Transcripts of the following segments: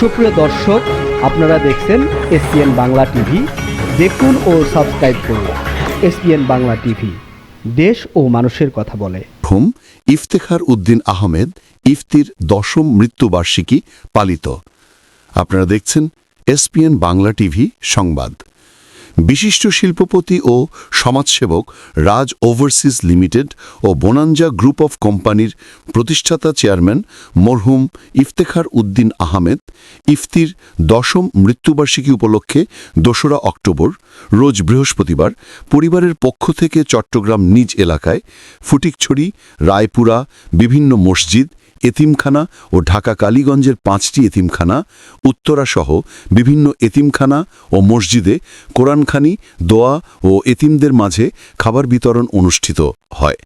সুপ্রিয় দর্শক, আপনারা দেখছেন এসপিএন বাংলা টিভি। দেখুন ও সাবস্ক্রাইব করুন এসপিএন বাংলা টিভি। দেশ ও মানুষের কথা বলে। হুম ইফতেখার উদ্দিন আহমেদ ইফতির দশম মৃত্যুবার্ষিকী পালিত। আপনারা দেখছেন এসপিএন বাংলা টিভি সংবাদ। বিশিষ্ট শিল্পপতি ও সমাজসেবক রাজ ওভারসিজ লিমিটেড ও বোনাঞ্জা গ্রুপ অফ কোম্পানির প্রতিষ্ঠাতা চেয়ারম্যান মরহুম ইফতেখার উদ্দিন আহমেদ, ইফতির দশম মৃত্যুবার্ষিকী উপলক্ষে দোসরা অক্টোবর, রোজ বৃহস্পতিবার পরিবারের পক্ষ থেকে চট্টগ্রাম নিজ এলাকায় ফুটিকছড়ি, রায়পুরা, বিভিন্ন মসজিদ এতিমখানা ও ঢাকা কালীগঞ্জের পাঁচটি এতিমখানা, উত্তরাসহ বিভিন্ন এতিমখানা ও মসজিদে কোরআনখানি, দোয়া ও এতিমদের মাঝে খাবার বিতরণ অনুষ্ঠিত হয়।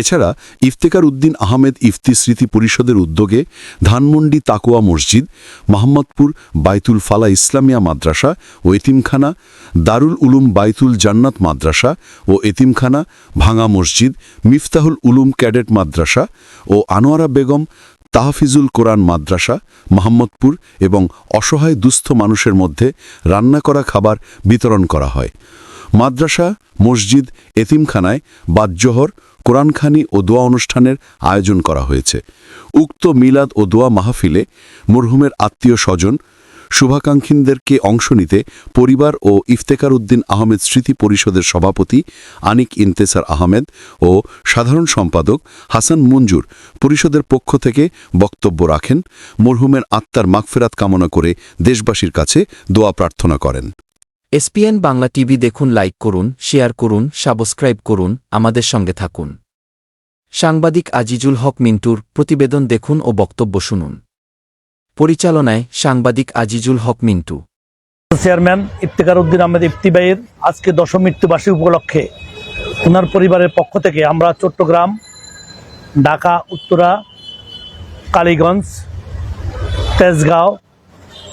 এছাড়া ইফতেকার উদ্দিন আহমেদ ইফতি স্মৃতি পরিষদের উদ্যোগে ধানমন্ডি তাকোয়া মসজিদ, মোহাম্মদপুর বাইতুল ফালা ইসলামিয়া মাদ্রাসা ও এতিমখানা, দারুল উলুম বাইতুল জান্নাত মাদ্রাসা ও এতিমখানা, ভাঙা মসজিদ, মিফতাহুল উলুম ক্যাডেট মাদ্রাসা ও আনোয়ারা বেগম তাহফিজুল কোরআন মাদ্রাসা, মোহাম্মদপুর এবং অসহায় দুস্থ মানুষের মধ্যে রান্না করা খাবার বিতরণ করা হয়। মাদ্রাসা, মসজিদ, এতিমখানায় বাদজোহর কোরআনখানি ও দোয়া অনুষ্ঠানের আয়োজন করা হয়েছে। উক্ত মিলাদ ও দোয়া মাহফিলে মরহুমের আত্মীয় স্বজন, শুভাকাঙ্ক্ষীদেরকে অংশ নিতে পরিবার ও ইফতেকার উদ্দিন আহমেদ স্মৃতি পরিষদের সভাপতি আনিক ইন্তেসার আহমেদ ও সাধারণ সম্পাদক হাসান মঞ্জুর পরিষদের পক্ষ থেকে বক্তব্য রাখেন। মরহুমের আত্মার মাগফেরাত কামনা করে দেশবাসীর কাছে দোয়া প্রার্থনা করেন। এসপিএন বাংলা টিভি দেখুন, লাইক করুন, শেয়ার করুন, সাবস্ক্রাইব করুন, আমাদের সঙ্গে থাকুন। সাংবাদিক আজিজুল হক মিন্টুর প্রতিবেদন দেখুন ও বক্তব্য শুনুন। পরিচালনায় সাংবাদিক আজিজুল হক মিন্টু। চেয়ারম্যান ইফতেকার উদ্দিন আহমেদ ইফতি ভাইয়ের আজকে দশম মৃত্যুবার্ষিকী উপলক্ষে ওনার পরিবারের পক্ষ থেকে আমরা চট্টগ্রাম, ঢাকা, উত্তরা, কালীগঞ্জ, তেজগাঁও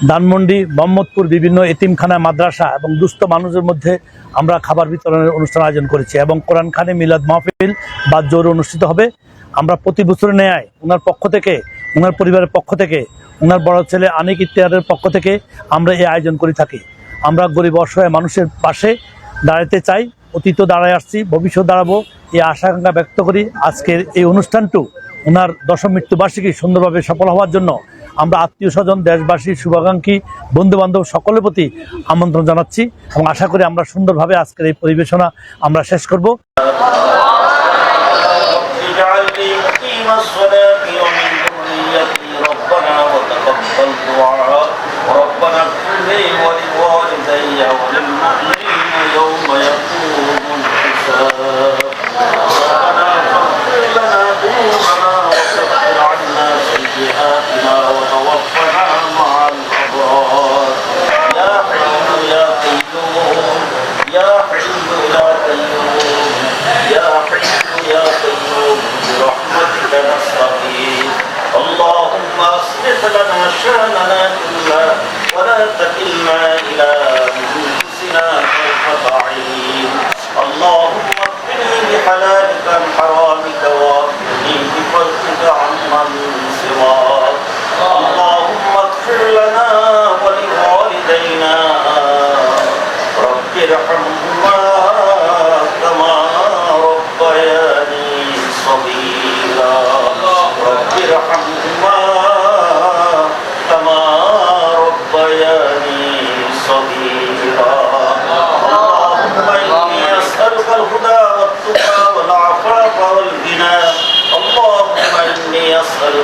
ধানমন্ডি মোহাম্মদপুর বিভিন্ন এতিমখানা, মাদ্রাসা এবং দুস্থ মানুষের মধ্যে আমরা খাবার বিতরণের অনুষ্ঠান আয়োজন করেছি এবং কোরআন খানে মিলাদ মাহফিল বা জোর অনুষ্ঠিত হবে। আমরা প্রতি বছর নেয় ওনার পক্ষ থেকে ওনার পরিবারের পক্ষ থেকে ওনার বড় ছেলে আনিক ইতিহারের পক্ষ থেকে আমরা এই আয়োজন করে থাকি। আমরা গরিব অসহায় মানুষের পাশে দাঁড়াতে চাই, অতীত দাঁড়ায় আসছি, ভবিষ্যৎ দাঁড়াবো এই আশা আকাঙ্ক্ষা ব্যক্ত করি। আজকের এই অনুষ্ঠানটু ওনার দশম মৃত্যুবার্ষিকী সুন্দরভাবে সফল হওয়ার জন্য আমরা আত্মীয় স্বজন, দেশবাসী, শুভাকাঙ্ক্ষী, বন্ধুবান্ধব সকলের প্রতি আমন্ত্রণ জানাচ্ছি এবং আশা করি আমরা সুন্দরভাবে আজকের এই পরিবেশনা আমরা শেষ করব।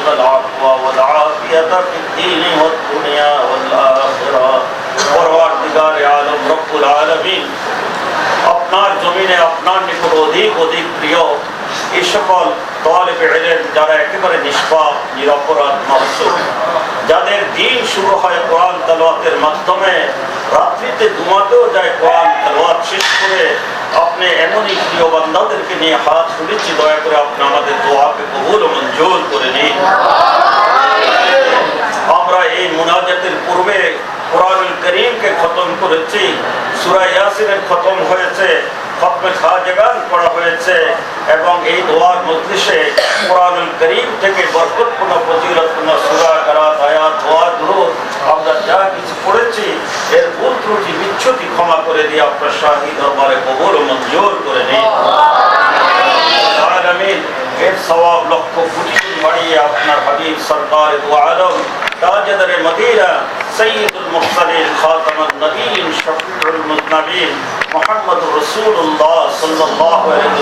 اسالك العفو والعافيه في الدين والدنيا والاخره পরওয়ারদিগার আলম রব্বুল আলামিন আপনার জমিনে আপনার নিকট অধিক অধিক প্রিয় এই সকল তলেব এলেন যারা একেবারে নিষ্পাপ নিরপরাধ মাসুম যাদের দিন শুরু হয় কোরআন তালোয়াতের মাধ্যমে রাত্রিতে ঘুমাতেও যায় কোরআন শেষ করে আপনি এমনই প্রিয় বান্দাদেরকে নিয়ে হাত তুলেছি, দয়া করে আপনি আমাদের দোয়াকে ও মঞ্জুর করে নিন। আমরা এই মুনাজাতের পূর্বে কোরআনুল করিমকে খতম করেছি, সূরা ইয়াসিনের খতম হয়েছে, খতমে খাজাগান পড়া হয়েছে এবং এই দোয়ার মজলিসে কোরআনুল করিম থেকে বরকতপূর্ণ ফজিলতপূর্ণ সূরা কারাত, আয়াত, দোয়া আমরা এর ভুল ত্রুটি বিচ্ছুতি ক্ষমা করে দিয়ে আপনার শাহী দরবারে কবর মঞ্জুর করে নিই। এর সবাব লক্ষ কোটি বাড়িয়ে আপনার হাবিব সরকার আলম, তাজদারে মদিনা, সৈয়দুল মুরসালিন, খাতামুন নবীন, শফিউল মুজনাবিন মুহাম্মদ রাসূলুল্লাহ সাল্লাল্লাহু আলাইহি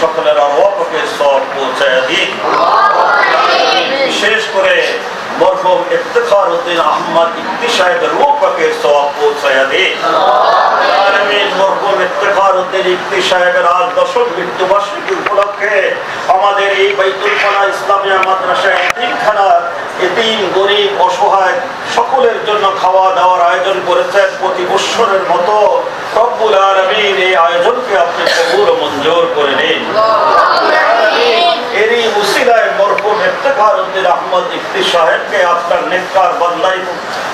সকলের অপকে সব পৌঁছায় দিন। বিশেষ করে আমাদের এই বাইতুল পাড়া ইসলামিয়া মাদ্রাসায় গরিব, অসহায় সকলের জন্য খাওয়া দাওয়ার আয়োজন করেছেন প্রতি বৎসরের মতো। রব্বুল এই আয়োজনকে আপনি কবুল মঞ্জুর করে নিন। এরই উসিলায় উদ্দিন আহমদ ইফতি সাহেবকে আপনার নেককার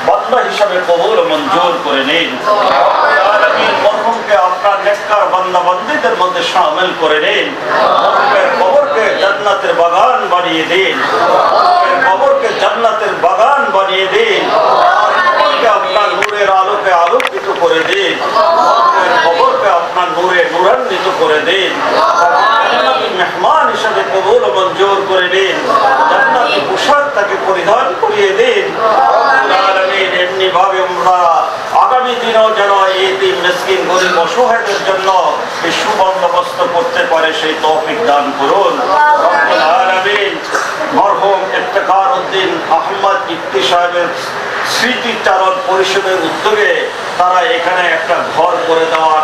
বদলা হিসাবে কবুল মঞ্জুর করে নিন। মরহুমকে আপনার নেককার বান্দা মধ্যে শামিল করে নিন। মরহুমের কবরকে জান্নাতের বাগান বানিয়ে দিন। কবরকে জান্নাতের বাগান বানিয়ে দিন আর কবরকে আপনার নূরের আলোকে আলোকিত করে দিন মরহুমের কবরকে আপনার নূরে নূরান্বিত করে দিন। মেহমান হিসাবে কবুল মঞ্জুর করে দিন। জান্নাতি পোশাক তাকে পরিধান করিয়ে দিন। এমনি ভাবে আমরা আগামী দিনেও যেন এই দিন মিসকিন গরিব অসহায়দের জন্য এই সুবন্দোবস্ত করতে পারে সেই তৌফিক দান করুন। মরহুম ইফতেখার উদ্দিন আহমদ ইফতি সাহেবের স্মৃতিচারণ পরিষদের উদ্যোগে তারা এখানে একটা ঘর করে দেওয়ার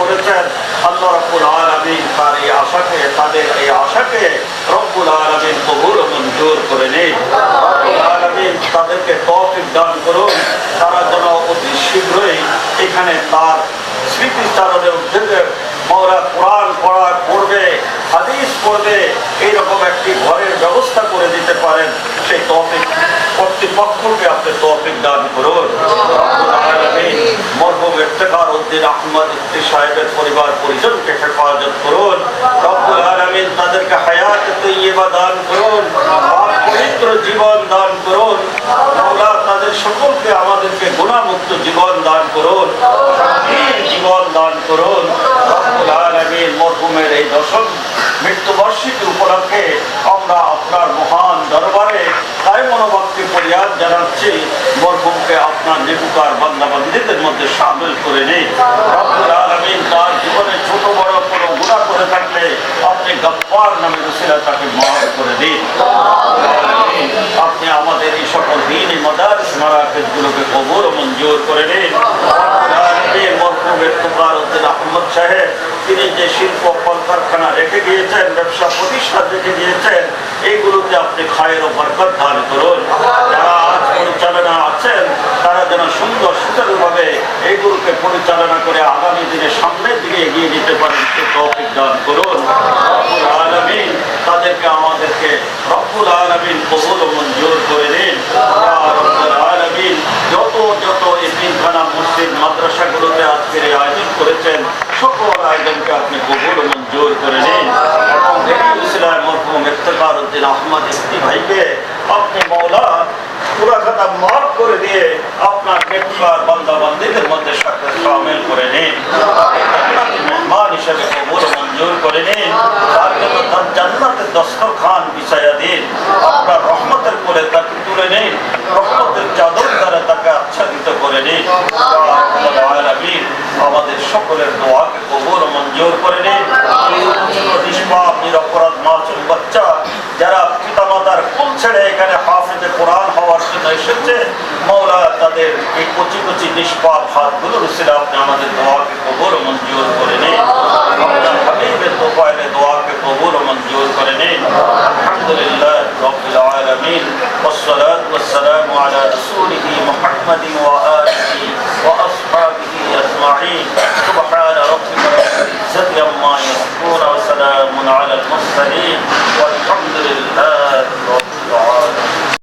করেছেন, আল্লাহ রব্বুল আলমিন তার এই আশাকে, তাদের এই আশাকে রব্বুল আলমিন কবুল মঞ্জুর করে আলমিন তাদেরকে তফিক দান করুন। তারা যেন অতি শীঘ্রই এখানে তার স্মৃতিচারণের উদ্যোগে মৌরা কোরআন পড়া পড়বে হাদিস পড়বে এইরকম একটি ঘরের ব্যবস্থা করে দিতে পারেন, সেই তৌফিক কর্তৃপক্ষকে আপনি তৌফিক দান করুন। মরহুম ইফতেখার উদ্দিন আহমদ ইফতি সাহেবের পরিবার পরিজনকে হেফাজত করুন। রব্বুল আলামিন তাদেরকে হায়াত তৈয়বা দান করুন পবিত্র জীবন দান করুন। মৌলা তাদের সকলকে আমাদেরকে গুণামুক্ত জীবন দান করুন জীবন দান করুন। মরহুমের এই দশম মৃত্যুবার্ষিকী উপলক্ষে আমরা আপনার মহান দরবারে তাই মনোভক্তি পরিহার জানাচ্ছি মরহুমকে আপনার নিপুকার বান্দাবান্দিদের মধ্যে সামিল করে নেই। তার জীবনে ছোট বড় করে থাকলে আপনি গপ্পার নামে রসিলা তাকে মাফ করে দিন। আপনি আমাদের এই সকল দিন মদারিস, মারাকেজগুলোকে কবর মঞ্জুর করে সাহেব, তিনি যে শিল্প কলকারখানা রেখে গিয়েছেন, ব্যবসা প্রতিষ্ঠান রেখে গিয়েছেন, এইগুলোতে আপনি খায়ের ও বরকত দান করুন। যারা আজ পরিচালনা আছেন, তারা যেন সুন্দর, সুচারুভাবে এইগুলোকে পরিচালনা করে আগামী দিনে সামনের দিকে এগিয়ে যেতে পারেন, সে তৌফিক দান করুন। তাদেরকে আমাদেরকে রব্বুল আলামিন কবুল মঞ্জুর করে দিন। যত যত এতিমখানা মসজিদ মাদ্রাসাগুলোতে আজকের এই আয়োজন করেছেন, সকল আয়োজনকে আপনি কবুল মঞ্জুর করে নিন এবং এই উসিলায় মরহুম ইফতেখার উদ্দিন আহমদ ইফতি ভাইকে আপনি মৌলা পুরা খাতা মাফ করে দিয়ে আপনার নেককার বান্দা বান্দিদের মধ্যে সাথে শামিল করে নিন। মেহমান হিসেবে কবুল মঞ্জুর করে নিন। তার জন্য তার জান্নাতের দস্তরখান বিছাইয়া দিন। আপনার রহমতের তাকে তুলে নিন। রহমতের চাদর দ্বারা তাকে আচ্ছাদিত করে নিন। আমাদের সকলের দোয়াকে কবুল মঞ্জুর করে নিন। নিষ্পাপ নিরপরাধ মাসুম বাচ্চা যারা এসেছে। মৌলা তাদের এই কচি কচি নিষ্পাপ হাতগুলো রুসিরা আপনি আমাদের দোয়াকে কবর মঞ্জুর করে নেই আপনার হাবিবের দোপায়ের দোয়াকে কবর মঞ্জুর করে নেই আলহামদুলিল্লাহ রবিল আলমিন। والصلاة والسلام على رسوله محمد وآله وأصحابه أجمعين سبحان ربك العزة عما يصفون وسلام على المرسلين والحمد لله رب العالمين